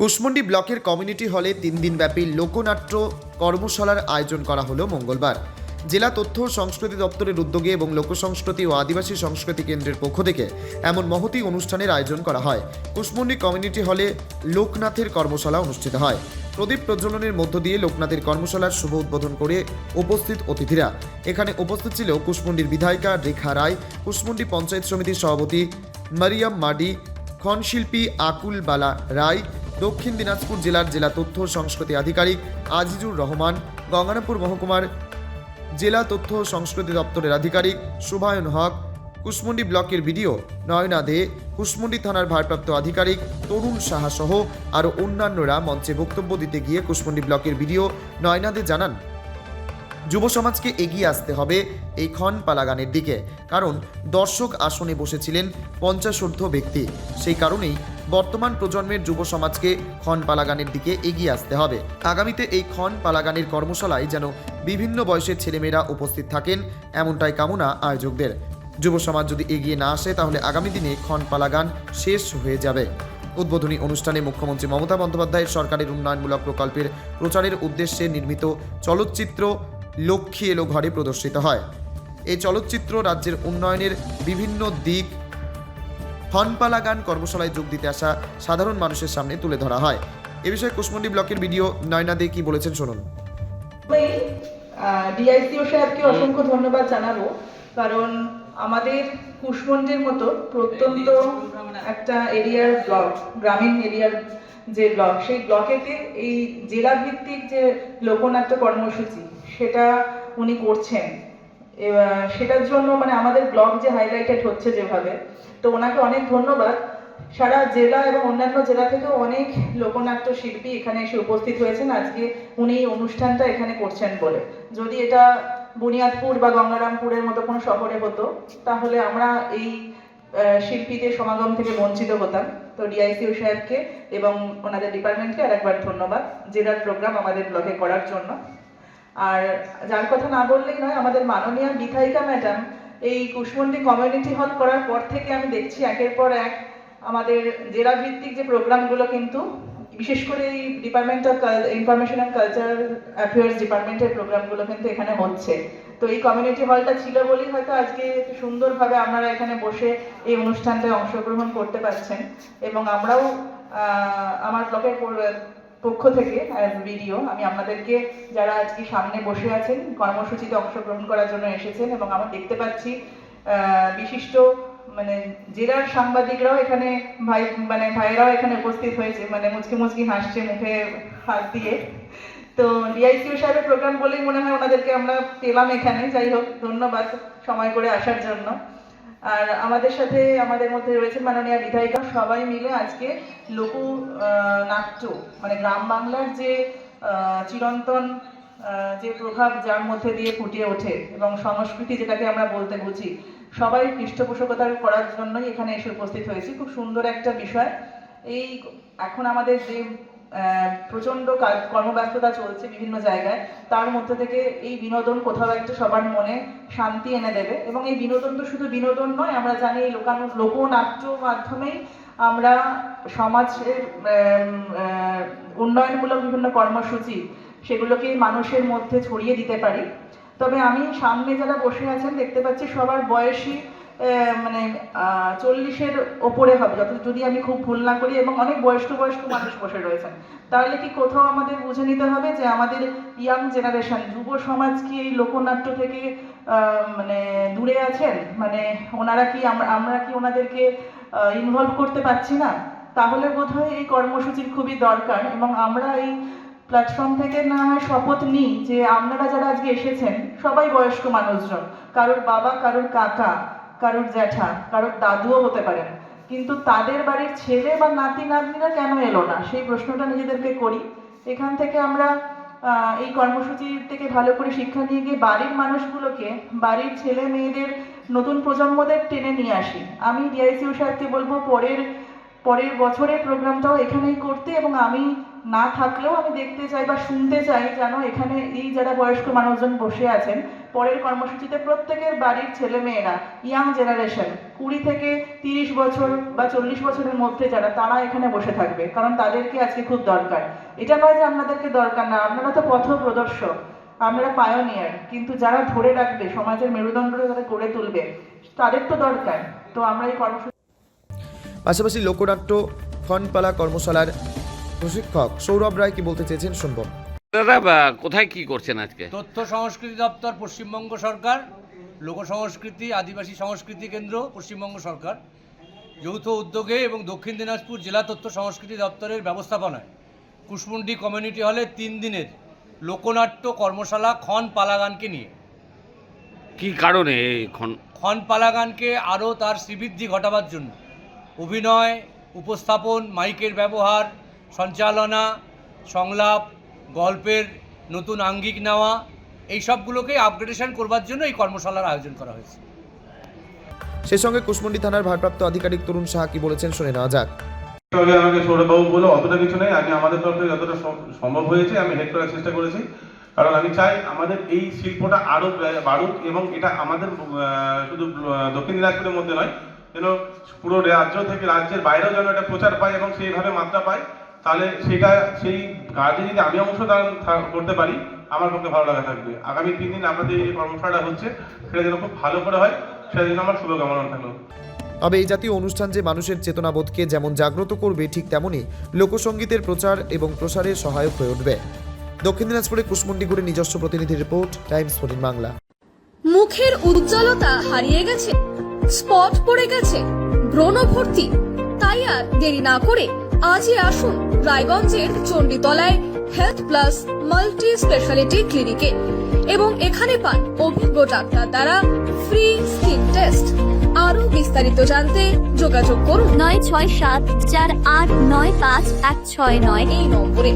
কুশমন্ডি ব্লকের কমিউনিটি হলে তিন দিনব্যাপী লোকনাট্য কর্মশালার আয়োজন করা হলো মঙ্গলবার। জেলা তথ্য ও সংস্কৃতি দপ্তরের উদ্যোগে এবং লোকসংস্কৃতি ও আদিবাসী সংস্কৃতি কেন্দ্রের পক্ষ থেকে এমন মহতি অনুষ্ঠানের আয়োজন করা হয়। কুশমন্ডি কমিউনিটি হলে লোকনাথের কর্মশালা অনুষ্ঠিত হয়। প্রদীপ প্রজ্বলনের মধ্য দিয়ে লোকনাথের কর্মশালার শুভ উদ্বোধন করে উপস্থিত অতিথিরা। এখানে উপস্থিত ছিল কুশমন্ডির বিধায়িকা রেখা রায়, কুশমন্ডি পঞ্চায়েত সমিতির সভাপতি মারিয়াম মাডি ক্ষণশিল্পী আকুল বালা রায় দক্ষিণ দিনাজপুর জেলার জেলা তথ্য সংস্কৃতি আধিকারিক আজিজুর রহমান, গঙ্গানাপুর মহকুমার জেলা তথ্য সংস্কৃতি দপ্তরের আধিকারিক শুভায়ন হক, কুশমন্ডি ব্লকের বিডিও নয়না দে, কুশমন্ডি থানার ভারপ্রাপ্ত আধিকারিক তরুণ সাহা সহ আরও অন্যান্যরা মঞ্চে বক্তব্য দিতে গিয়ে কুশমন্ডি ব্লকের বিডিও নয়না দে জানান, যুব সমাজকে এগিয়ে আসতে হবে এই ক্ষণ পালাগানের দিকে, কারণ দর্শক আসনে বসেছিলেন পঞ্চাশোর্ধ ব্যক্তি। সেই কারণেই বর্তমান প্রজন্মের যুব সমাজকে ক্ষণ পালাগানের দিকে এগিয়ে আসতে হবে। আগামীতে এই ক্ষণ পালাগানের কর্মশালায় যেন বিভিন্ন বয়সের ছেলেমেয়েরা উপস্থিত থাকেন, এমনটাই কামনা আয়োজকদের। যুব সমাজ যদি এগিয়ে না আসে, তাহলে আগামী দিনে ক্ষণ পালাগান শেষ হয়ে যাবে। উদ্বোধনী অনুষ্ঠানে মুখ্যমন্ত্রী মমতা বন্দ্যোপাধ্যায়ের সরকারের উন্নয়নমূলক প্রকল্পের প্রচারের উদ্দেশ্যে নির্মিত চলচ্চিত্র লক্ষ্মী এলো ঘরে প্রদর্শিত হয়। এই চলচ্চিত্র রাজ্যের উন্নয়নের বিভিন্ন দিক হনপালা গান কর্মশালায় যোগ দিতে আসা সাধারণ মানুষের সামনে তুলে ধরা হয়। এ বিষয়ে কুশমন্ডি ব্লকের ভিডিও নয়না দে কি বলেছেন শুনুন। ডিআইসিও সাহেবকে অসংখ্য ধন্যবাদ জানাব। কারণ আমাদের কুশমন্ডির মতো প্রত্যন্ত একটা এরিয়ার ব্লক, গ্রামীণ এরিয়ার যে ব্লক, সেই ব্লকেতে এই জেলা ভিত্তিক যে লোকনাট্য কর্মসূচি, সেটা উনি করছেন। সেটার জন্য মানে আমাদের ব্লক যে হাইলাইটেড হচ্ছে যেভাবে তো ওনাকে অনেক ধন্যবাদ। সারা জেলা এবং অন্যান্য জেলা থেকেও অনেক লোকনাট্য শিল্পী এখানে এসে উপস্থিত হয়েছেন। আজকে উনি এই অনুষ্ঠানটা এখানে করছেন বলে। যদি এটা বুনিয়াদপুর বা গঙ্গারামপুরের মতো কোনো শহরে হতো, তাহলে আমরা এই শিল্পীদের সমাগম থেকে বঞ্চিত হতাম। তো ডিআইসিও সাহেবকে এবং ওনাদের ডিপার্টমেন্টকে আর একবার ধন্যবাদ। জেলার প্রোগ্রাম আমাদের ব্লকে করার জন্য। আর যার কথা না বললেই নয়, আমাদের মাননীয় বিধায়িকা ম্যাডাম এই কুশমন্ডি কমিউনিটি হল করার পর থেকে আমি দেখছি একের পর এক আমাদের জেলা ভিত্তিক যে প্রোগ্রামগুলো কিন্তু, বিশেষ করে এই department of information and culture affairs ডিপার্টমেন্টের প্রোগ্রামগুলো কিন্তু এখানে হচ্ছে। তো এই কমিউনিটি হলটা ছিল বলেই হয়তো আজকে সুন্দরভাবে আপনারা এখানে বসে এই অনুষ্ঠানটায় অংশগ্রহণ করতে পারছেন। এবং আমরাও আমার ব্লকের পক্ষ থেকে ভিডিও আমি আপনাদেরকে যারা আজকে সামনে বসে আছেন, কর্মসূচিতে অংশগ্রহণ করার জন্য এসেছেন এবং আমরা দেখতে পাচ্ছি বিশিষ্ট মানে জেলার সাংবাদিকরাও এখানে ভাই মানে ভাইয়েরাও এখানে উপস্থিত হয়েছে মানে মুচকি মুচকি হাসছে মুখে হাত দিয়ে। তো ডিআইসিও সাহেবের প্রোগ্রাম বলেই মনে হয় ওনাদেরকে আমরা পেলাম এখানে, যাই হোক, ধন্যবাদ সময় করে আসার জন্য। আর আমাদের সাথে, আমাদের মধ্যে রয়েছে মাননীয় বিধায়িকা সবাই মিলে আজকে লোক নাট্য মানে গ্রাম বাংলার যে চিরন্তন যে প্রভাব যার মধ্যে দিয়ে ফুটিয়ে ওঠে এবং সংস্কৃতি যেটাকে আমরা বলতে বুঝি, সবাই পৃষ্ঠপোষকতা করার জন্যই এখানে এসে উপস্থিত হয়েছি। খুব সুন্দর একটা বিষয়। এই এখন আমাদের যে প্রচণ্ড কর্মব্যস্ততা চলছে বিভিন্ন জায়গায়। তার মধ্যে থেকে এই বিনোদন কোথাও একটা সবার মনে শান্তি এনে দেবে। এবং এই বিনোদন তো শুধু বিনোদন নয়, আমরা জানি এই লোকানু, লোকনাট্য মাধ্যমেই আমরা সমাজের উন্নয়নমূলক বিভিন্ন কর্মসূচি সেগুলোকে মানুষের মধ্যে ছড়িয়ে দিতে পারি। তবে আমি সামনে যারা বসে আছেন, দেখতে পাচ্ছি সবার বয়সী মানে চল্লিশের ওপরে হবে। যত যদি আমি খুব ভুল না করি এবং অনেক বয়স্ক বয়স্ক মানুষ বসে রয়েছেন, তাহলে কি কোথাও আমাদের বুঝে নিতে হবে যে আমাদের ইয়াং জেনারেশন, যুব সমাজ কি এই লোকনাট্য থেকে মানে দূরে আছেন? মানে ওনারা কি আমরা কি ওনাদেরকে ইনভলভ করতে পারছি না? তাহলে বোধহয় এই কর্মসূচির খুবই দরকার এবং আমরা এই প্ল্যাটফর্ম থেকে না হয় শপথ নিই যে আপনারা যারা আজকে এসেছেন, সবাই বয়স্ক মানুষজন, কারোর বাবা, কারোর কাকা কারোর জ্যাঠা, কারোর দাদুও হতে পারেন। কিন্তু তাদের বাড়ির ছেলে বা নাতি, নাতনিরা কেন এলো না? সেই প্রশ্নটা নিজেদেরকে করি। এখান থেকে আমরা এই কর্মসূচি থেকে ভালো করে শিক্ষা নিয়ে গিয়ে বাড়ির মানুষগুলোকে, বাড়ির ছেলে মেয়েদের নতুন প্রজন্মদের টেনে নিয়ে আসি। আমি ডিআইসিউ সাহেবকে বলব, পরের পরের বছরের প্রোগ্রামটাও এখানেই করতে এবং আমি না থাকলেও আমি দেখতে চাই বা শুনতে চাই যেন এখানে এই যারা বয়স্ক মানুষজন বসে আছেন, পরের কর্মসূচিতে প্রত্যেকের বাড়ির ছেলে মেয়েরা ইয়াং জেনারেশন কুড়ি থেকে তিরিশ বছর বা চল্লিশ বছরের মধ্যে যারা, তারা এখানে বসে থাকবে, কারণ তাদেরকে আজকে খুব দরকার। এটা নয় যে আপনাদেরকে দরকার না, আপনারা তো পথ প্রদর্শক আপনারা পায়োনিয়ার কিন্তু যারা ধরে রাখবে, সমাজের মেরুদণ্ড যারা গড়ে তুলবে, তাদের তো দরকার। তো আমরা এই কর্মসূচি পাশাপাশি লোকনাট্য খনপালা কর্মশালার প্রশিক্ষক সৌরভ রায় কি বলতে চেয়েছেন শুনব। দাদা কোথায় কি করছেন আজকে? তথ্য সংস্কৃতি দপ্তর পশ্চিমবঙ্গ সরকার লোক সংস্কৃতি আদিবাসী সংস্কৃতি কেন্দ্র পশ্চিমবঙ্গ সরকার যৌথ উদ্যোগে এবং দক্ষিণ দিনাজপুর জেলা তথ্য সংস্কৃতি দপ্তরের ব্যবস্থাপনায়। কুশমুন্ডি কমিউনিটি হলে তিন দিনের লোকনাট্য কর্মশালা খন পালাগানকে নিয়ে। কি কারণে খন- খন পালাগানকে আরও তার শ্রীবৃদ্ধি ঘটাবার জন্য। অভিনয় উপস্থাপন মাইকের ব্যবহার সঞ্চালনা সংলাপ গল্পের নতুন আঙ্গিক নেওয়া এই সবগুলোকে আপগ্রেডেশন করবার জন্য এই কর্মশালার আয়োজন করা হয়েছে। সেই সঙ্গে কুশমন্ডি থানার ভারপ্রাপ্ত আধিকারিক তরুণ সাহা কি বলেছেন শুনে নেওয়া যাক। আগে আমাকে সৌরভবাবু বলে অতটা কিছু নেই। আমি আমাদের তরফ থেকে যতটা সম্ভব হয়েছে আমি হেল্প করার চেষ্টা করেছি। কারণ আমি চাই আমাদের এই শিল্পটা আরও বে- বাড়ুক এবং এটা আমাদের শুধু দক্ষিণ দিনাজপুরের মধ্যে নয় যেন পুরো রাজ্য থেকে রাজ্যের বাইরেও যেন এটা প্রচার পায় এবং সেইভাবে মাত্রা পায় তাহলে সেটা সেই কাজে যদি আমি অংশদান করতে পারি আমার পক্ষে ভালো লাগা থাকবে। আগামী তিন দিন আপনাদের এই কর্মশালাটা হচ্ছে সেটা যেন খুব ভালো করে হয় সেটা যেন আমার শুভকামনা থাকল। তবে এই জাতীয় অনুষ্ঠান যে মানুষের চেতনাবোধকে যেমন জাগ্রত করবে ঠিক তেমনই লোকসঙ্গীতের প্রচার এবং প্রসারে সহায়ক হয়ে উঠবে। দক্ষিণ দিনাজপুরে কুশমন্ডি ঘুরে নিজস্ব প্রতিনিধি রিপোর্ট টাইমস ফোর্টিন বাংলা। মুখের উজ্জ্বলতা হারিয়ে গেছে। স্পট পড়ে গেছে। ব্রণ ভর্তি। তাই আর দেরি না করে আজই আসুন রায়গঞ্জের চণ্ডীতলায় হেলথ প্লাস মাল্টি স্পেশালিটি ক্লিনিকে এবং এখানে পান অভিজ্ঞ ডাক্তার দ্বারা ফ্রি স্কিন টেস্ট আরও বিস্তারিত জানতে যোগাযোগ করুন। নয় ছয় সাত চার আট নয় পাঁচ এক ছয় নয়। এই নম্বরে।